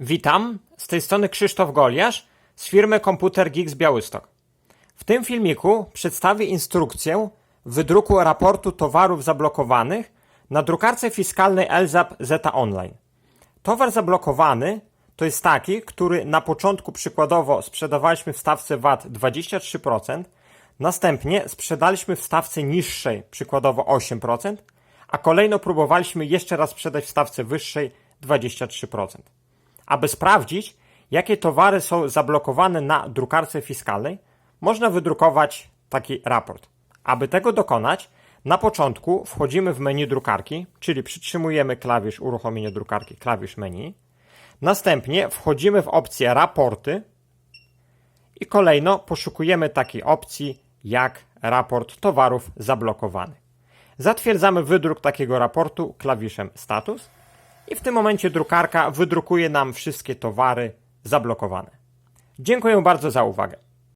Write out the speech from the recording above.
Witam, z tej strony Krzysztof Goliarz z firmy Komputer Geeks Białystok. W tym filmiku przedstawię instrukcję wydruku raportu towarów zablokowanych na drukarce fiskalnej LZAP Zeta Online. Towar zablokowany to jest taki, który na początku przykładowo sprzedawaliśmy w stawce VAT 23%, następnie sprzedaliśmy w stawce niższej, przykładowo 8%, a kolejno próbowaliśmy jeszcze raz sprzedać w stawce wyższej 23%. Aby sprawdzić, jakie towary są zablokowane na drukarce fiskalnej, można wydrukować taki raport. Aby tego dokonać, na początku wchodzimy w menu drukarki, czyli przytrzymujemy klawisz uruchomienie drukarki, klawisz menu. Następnie wchodzimy w opcję raporty i kolejno poszukujemy takiej opcji jak raport towarów zablokowanych. Zatwierdzamy wydruk takiego raportu klawiszem status i w tym momencie drukarka wydrukuje nam wszystkie towary zablokowane. Dziękuję bardzo za uwagę.